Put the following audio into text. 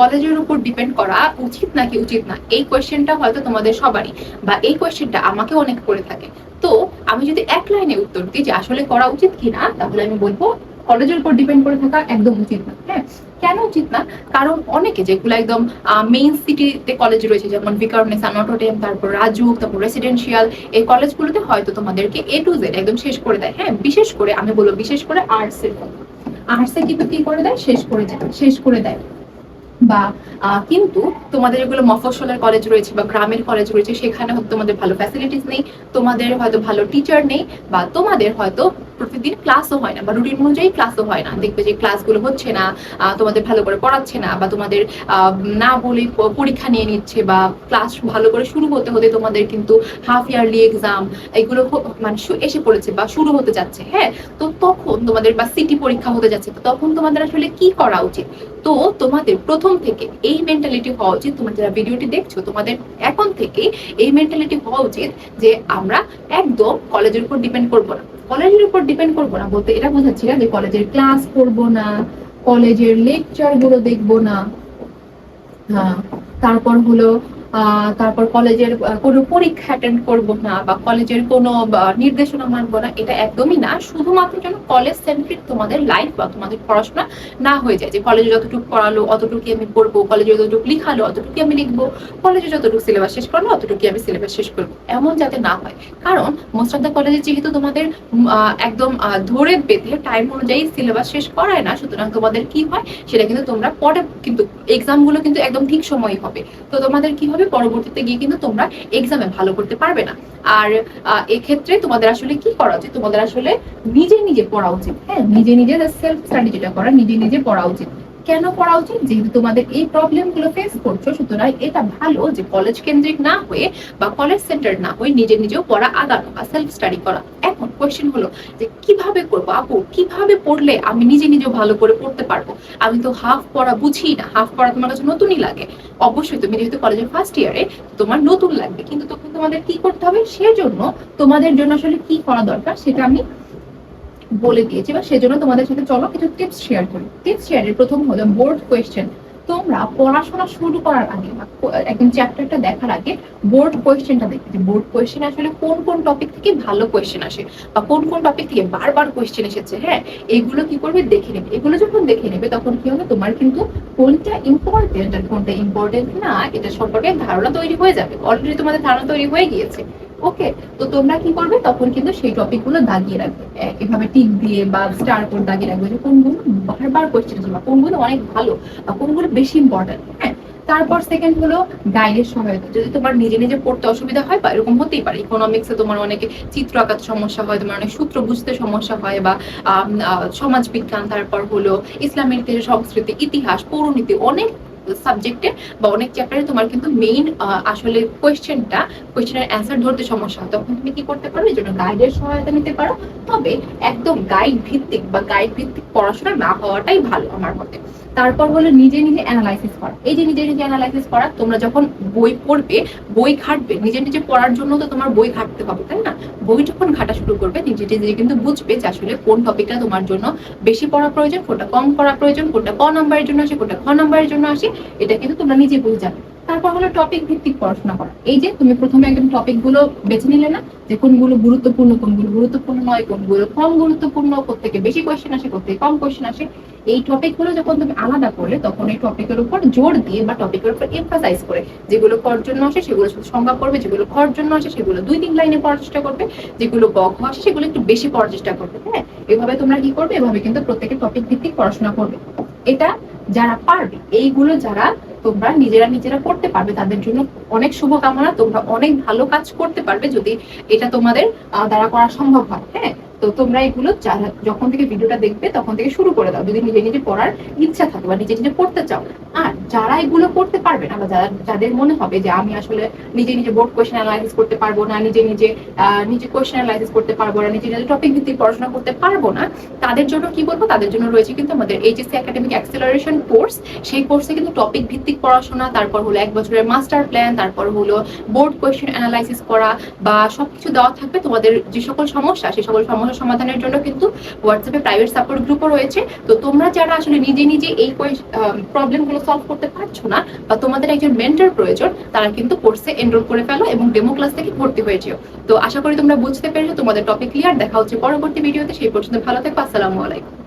কলেজের উপর ডিপেন্ড করা উচিত নাকি উচিত না? এই কোয়েশ্চেনটা হয়তো তোমাদের সবারই, বা এই কোয়েশ্চেনটা আমাকে অনেক করে থাকে। তো আমি যদি এক লাইনে উত্তর দিই যে আসলে করা উচিত কিনা, তাহলে আমি বলব কলেজের উপর ডিপেন্ড করে থাকা একদম উচিত না হ্যাঁ? কেন উচিত না? কারণ অনেকে যেগুলো একদম মেইন সিটিতে কলেজ রয়েছে, যেমন বিকারনেসা নটোটেম তারপর রাজু তারপর রেসিডেন্সিয়াল এই কলেজগুলোতে হয়তো তোমাদেরকে এ টু জেড একদম শেষ করে দেয় হ্যাঁ? বিশেষ করে, আমি বলব বিশেষ করে আর্টস এর কথা। আর্টসে কিন্তু কি করে দেয়? শেষ করে দেয়, শেষ করে দেয়। বা কিন্তু তোমাদের এগুলো মফস্বলের কলেজ রয়েছে বা গ্রামের কলেজ রয়েছে, সেখানে হয়তো তোমাদের ভালো ফ্যাসিলিটিস নেই, তোমাদের হয়তো ভালো টিচার নেই, বা তোমাদের হয়তো প্রতিদিন ক্লাসও হয় না, বা রুটিন অনুযায়ী ক্লাসও হয় না। দেখবে যে ক্লাসগুলো হচ্ছে না তোমাদের ভালো করে পড়াচ্ছে না, বা তোমাদের না বলে পরীক্ষা নিয়ে নিচ্ছে, বা ক্লাস ভালো করে শুরু হতে হতে তোমাদের কিন্তু হাফ ইয়ারলি এক্সাম এগুলো মানে এসে পড়েছে বা শুরু হতে যাচ্ছে হ্যাঁ? তো তখন তোমাদের বা সিটি পরীক্ষা হতে যাচ্ছে তখন তোমাদের আসলে কি করা উচিত? তো তোমাদের প্রথম থেকে এই মেন্টালিটি হওয়া উচিত। তোমরা যারা ভিডিওটি দেখছ, তোমাদের এখন থেকে এই মেন্টালিটি হওয়া উচিত যে আমরা একদম কলেজের উপর ডিপেন্ড করব না। কলেজের উপর ডিপেন্ড করব না বলতে এটা বোঝাচ্ছি না যে কলেজের ক্লাস করব না কলেজের লেকচারগুলো দেখব না। হ্যাঁ তারপর হলো তারপর কলেজের কোনো পরীক্ষা অ্যাটেন্ড করব না বা কলেজের কোনো নির্দেশনা মানবো না, এটা একদমই না। শুধুমাত্র যেন কলেজ সেন্ট্রিক তোমাদের লাইফ বা তোমাদের পড়াশোনা না হয়ে যায়। যে কলেজে যতটুকু পড়ালো অতটুকু আমি পড়ব কলেজে যতটুকু লিখালো অতটুকু আমি লিখব কলেজে যতটুকু সিলেবাস শেষ করল অতটুকু আমি সিলেবাস শেষ করব। এমন যাতে না হয়। কারণ মোস্ট অফ দ্য কলেজে যেহেতু তোমাদের একদম ধরে বেঁধে টাইম অনুযায়ী সিলেবাস শেষ করায় না, সুতরাং তোমাদের কি হয়, সেটা কিন্তু তোমরা পরে, কিন্তু এক্সামগুলো কিন্তু একদম ঠিক সময় হবে। তো তোমাদের কি হবে? পরবর্তীতে গিয়ে কিন্তু তোমরা এক্সামে ভালো করতে পারবে না। আর এক্ষেত্রে তোমাদের আসলে কি করা উচিত? তোমাদের আসলে নিজে নিজে পড়া উচিত হ্যাঁ? নিজে নিজে সেলফ স্টাডি যেটা করা, নিজে নিজে পড়া উচিত। কেন পড়া উচিত? যেহেতু তোমাদের এই প্রবলেমগুলো ফেস করছ, সুতরাং এটা ভালো যে কলেজ কেন্দ্রিক না হয়ে বা কলেজ সেন্টার না হয়ে নিজে নিজেও পড়া আগানো বা সেলফ স্টাডি করা। কোয়েশ্চেন হলো যে কীভাবে করব? আপু, কীভাবে পড়লে আমি নিজে নিজেও ভালো করে পড়তে পারব? আমি তো হাফ পড়া বুঝি না। হাফ পড়া তোমার কাছে নতুনই লাগে। অবশ্যই তুমি যেহেতু কলেজের ফার্স্ট ইয়ারে তোমার নতুন লাগবে। কিন্তু তখন তোমাদের কি করতে হবে? সেজন্য তোমাদের জন্য আসলে কি করা দরকার সেটা আমি বলে দিয়েছি। বা সেজন্য তোমাদের সাথে চলো, কিছু টিপস শেয়ার করি। টিপস শেয়ারের প্রথম হলো বোর্ড কোয়েশ্চেন তোমরা পড়াশোনা শুরু করার আগে একদম চ্যাপ্টারটা দেখার আগে বোর্ড কোয়েশ্চেনটা দেখবে যে বোর্ড কোয়েশ্চেন আসলে কোন কোন টপিক থেকে ভালো কোয়েশ্চেন আসে বা কোন কোন টপিক থেকে বারবার কোয়েশ্চেন এসেছে হ্যাঁ? এগুলো কি করবে? দেখে নেবে। এগুলো যখন দেখে নেবে, তখন কি হবে? তোমার কিন্তু কোনটা ইম্পর্টেন্ট আর কোনটা ইম্পর্টেন্ট না, এটা সম্পর্কে ধারণা তৈরি হয়ে যাবে। অলরেডি তোমাদের ধারণা তৈরি হয়ে গিয়েছে। ওকে তো তোমরা কি করবে? তখন কিন্তু সেই টপিকগুলো দাগিয়ে রাখবে। এভাবে টিক দিয়ে বা স্টার করে দাগিয়ে রাখবে যে কোনগুলো বারবার কোয়েশ্চেন আছে বা কোনগুলো অনেক ভালো বা কোনগুলো বেশি ইম্পর্টেন্ট হ্যাঁ? তারপর সেকেন্ড হলো গাইডের সহায়তা। যদি তোমার নিজে নিজে পড়তে অসুবিধা হয় বা এরকম হতেই পারে ইকোনমিক্সে তোমার অনেকে চিত্র আঁকাতে সমস্যা হয়, তোমার অনেক সূত্র বুঝতে সমস্যা হয় বা সমাজ বিজ্ঞান তারপর হলো ইসলামের সংস্কৃতি, ইতিহাস, পৌরনীতি অনেক সাবজেক্টে বা অনেক চ্যাপ্টারে তোমার কিন্তু মেইন আসলে কোয়েশ্চেনটা কোয়েশ্চেনের অ্যান্সার ধরতে সমস্যা হয়। তখন তুমি কি করতে পারো? এই জন্য গাইডের সহায়তা নিতে পারো। তবে একদম গাইড ভিত্তিক বা গাইড ভিত্তিক পড়াশোনা না হওয়াটাই ভালো আমার মতে। তারপর হলো নিজে নিজে অ্যানালাইসিস করা। এই যে নিজে নিজে অ্যানালাইসিস করা, তোমরা যখন বই পড়বে, বই ঘাটবে, নিজে নিজে পড়ার জন্য তো তোমার বই ঘাটতে হবে, তাই না? বই যখন ঘাটা শুরু করবে, নিজে নিজে কিন্তু বুঝবে যে আসলে কোন টপিকটা তোমার জন্য বেশি পড়া প্রয়োজন, কোনটা কম করা প্রয়োজন, কোনটা ক নাম্বারের জন্য আসে, কোনটা খ নাম্বারের জন্য আসে, এটা কিন্তু তোমরা নিজে বুঝে যাবে তারপর হলো টপিক ভিত্তিক পড়াশোনা করা। এই যে তুমি প্রথমে একদম টপিকগুলো বেছে নিলে না, যে কোনগুলো গুরুত্বপূর্ণ কোনগুলো গুরুত্বপূর্ণ নয়, কোনগুলো কম গুরুত্বপূর্ণ কোথেকে বেশি কোয়েশ্চেন আসে কোথেকে কম কোয়েশ্চেন আসে, এই টপিকগুলো যখন তুমি আলাদা করলে, তখন এই টপিকের উপর জোর দিয়ে বা টপিকের উপর এমফাসাইজ করে, যেগুলো কর জন্য আসে, সেগুলো শুধু সংজ্ঞা করবে যেগুলো খর জন্য আসে, সেগুলো দুই তিন লাইনে পড়ার চেষ্টা করবে, যেগুলো বক আসে, সেগুলো একটু বেশি পড়ার চেষ্টা করবে হ্যাঁ? এভাবে তোমরা কি করবে? এভাবে কিন্তু প্রত্যেকে টপিক ভিত্তিক পড়াশোনা করবে। এটা যারা পারবে, এইগুলো যারা তোমরা নিজেরা নিজেরা করতে পারবে। তাদের জন্য অনেক শুভকামনা, তোমরা অনেক ভালো কাজ করতে পারবে যদি এটা তোমাদের দ্বারা করা সম্ভব হয় হ্যাঁ? তো তোমরা এগুলো যখন থেকে ভিডিওটা দেখবে তখন থেকে শুরু করে দাও। যদি নিজে নিজে পড়ার ইচ্ছা থাকে বা নিজে নিজে পড়তে চাও। আর যারা এগুলো করতে পারবে না বা যারা যাদের মনে হবে যে আমি আসলে নিজে নিজে বোর্ড কোয়েশ্চেন অ্যানালাইসিস করতে পারব না, নিজে নিজে নিজে কোয়েশ্চেন অ্যানালাইসিস করতে পারব না, নিজে নিজে টপিক ভিত্তিক পড়াশোনা করতে পারব না, তাদের জন্য কি বলব? তাদের জন্য রয়েছে কিন্তু আমাদের এইচএসসি একাডেমিক অ্যাক্সেলারেশন কোর্স সেই কোর্সে কিন্তু টপিক ভিত্তিক পড়াশোনা, তারপর হলো এক বছরের মাস্টার প্ল্যান তারপর হলো বোর্ড কোয়েশ্চেন অ্যানালাইসিস করা বা সবকিছু দেওয়া থাকবে। তোমাদের যে সকল সমস্যা সেই সকল সমস্যার সমস্যাগুলো সমাধানের জন্য কিন্তু হোয়াটসঅ্যাপে প্রাইভেট সাপোর্ট গ্রুপও রয়েছে। তো তোমরা যারা আসলে নিজে নিজে এই প্রবলেমগুলো সলভ করতে পারছ না বা তোমাদের একজন মেন্টর প্রয়োজন, তারা কিন্তু কোর্সে এনরোল করে ফেলো এবং ডেমো ক্লাস থেকে ভর্তি হয়ে যেও। তো আশা করি তোমরা বুঝতে পেরেছ, তোমাদের টপিক ক্লিয়ার দেখা হচ্ছে পরবর্তী ভিডিওতে সেই পর্যন্ত ভালো থেকো। আসসালামু আলাইকুম।